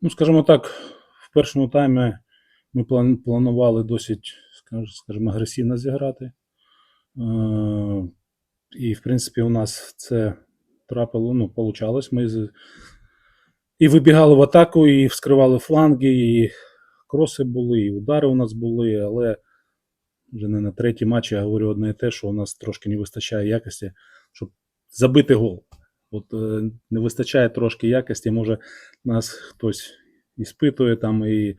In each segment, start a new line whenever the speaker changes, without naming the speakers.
Ну, скажімо так, в першому таймі ми планували досить, скаж- скажімо, агресивно зіграти. Е, І, в принципі, у нас це трапило, ну, получалось. Ми і вибігали в атаку, і вскривали фланги, і кроси були, і удари у нас були, але вже не на третій матчі я говорю одне і те, що у нас трошки не вистачає якості, щоб забити гол. От е, не вистачає трошки якості, може нас хтось іспитує там і,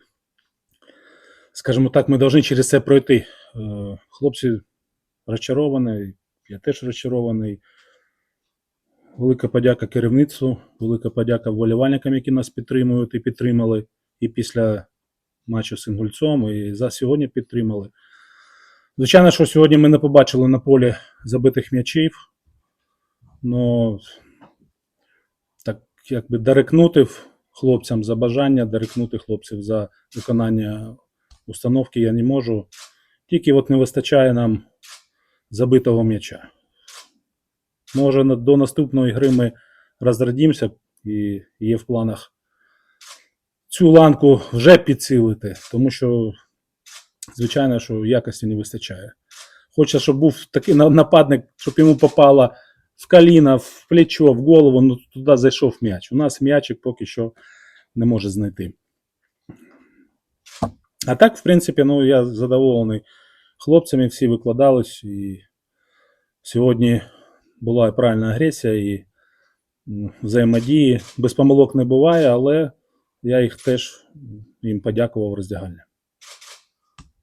скажімо так, ми повинні через це пройти. Е, Хлопці розчаровані, я теж розчарований. Велика подяка керівництву, велика подяка вболівальникам, які нас підтримують і підтримали і після матчу з Інгульцом, і за сьогодні підтримали. Звичайно, що сьогодні ми не побачили на полі забитих м'ячів. Но якби дорекнути хлопцям за бажання, дорекнути хлопців за виконання установки я не можу. Тільки от не вистачає нам забитого м'яча. Може, до наступної гри ми розрадімося і є в планах цю ланку вже підсилити, тому що, звичайно, що якості не вистачає. Хочеться, щоб був такий нападник, щоб йому попало в коліна, в плечо, в голову, ну туди зайшов м'яч. У нас м'ячик поки що не може знайти. А так, в принципі, ну я задоволений хлопцями, всі викладались, і сьогодні була правильна агресія і взаємодії. Без помилок не буває, але я їх теж їм подякував роздягальня.